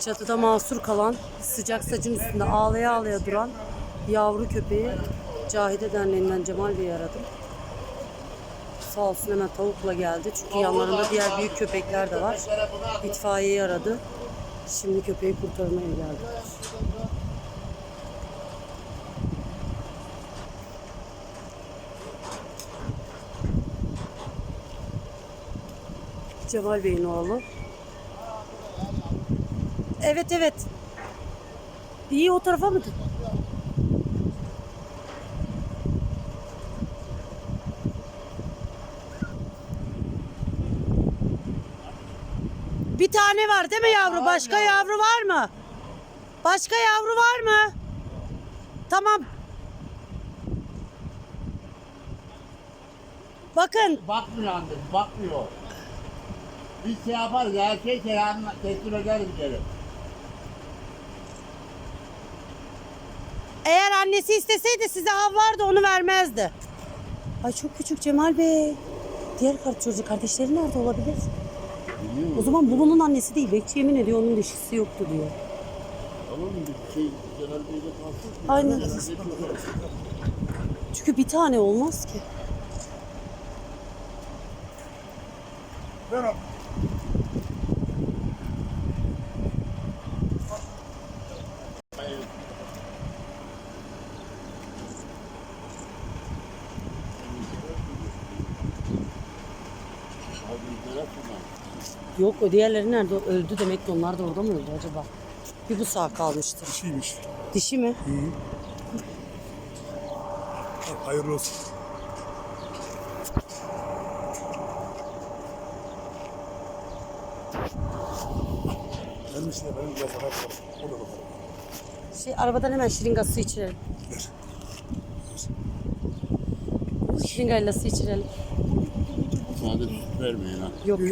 Çatıda mahsur kalan, sıcak sacın üstünde ağlaya ağlaya duran yavru köpeği Cahide Derneği'nden Cemal Bey'i aradım. Sağ olsun hemen tavukla geldi. Çünkü yanlarında diğer büyük köpekler de var. İtfaiyeyi aradı. Şimdi köpeği kurtarmaya geldi. Cemal Bey'in oğlu. Evet evet. İyi o tarafa mı? Bir tane var değil mi yavru? Başka yavru var mı? Başka yavru var mı? Tamam. Bakın Bakmıyor anne, bakmıyor. Biz şey yaparız, erkek şey teslim ederiz geri. Annesi isteseydi size avlardı onu vermezdi. Ay çok küçük Cemal Bey. Diğer çocuk kardeşleri nerede olabilir? O zaman bu bunun annesi değil. Bekçi yemin ediyor onun dişisi yoktu diyor. Tamam mı? Bir şey Celal Bey'le kalsın. Aynen. Çünkü bir tane olmaz ki. Yok o diğerleri nerede? Öldü demek ki onlar da orada mı öldü acaba? Bir bu sağ kalmıştır. Dişiymiş. Dişi mi? Hayırlı olsun. Benim benim biraz daha bakalım. Ona bakalım. Şey arabadan hemen şırınga su içirelim. Şırıngayla su içirelim. Sadece vermeyin ha. Yok yok.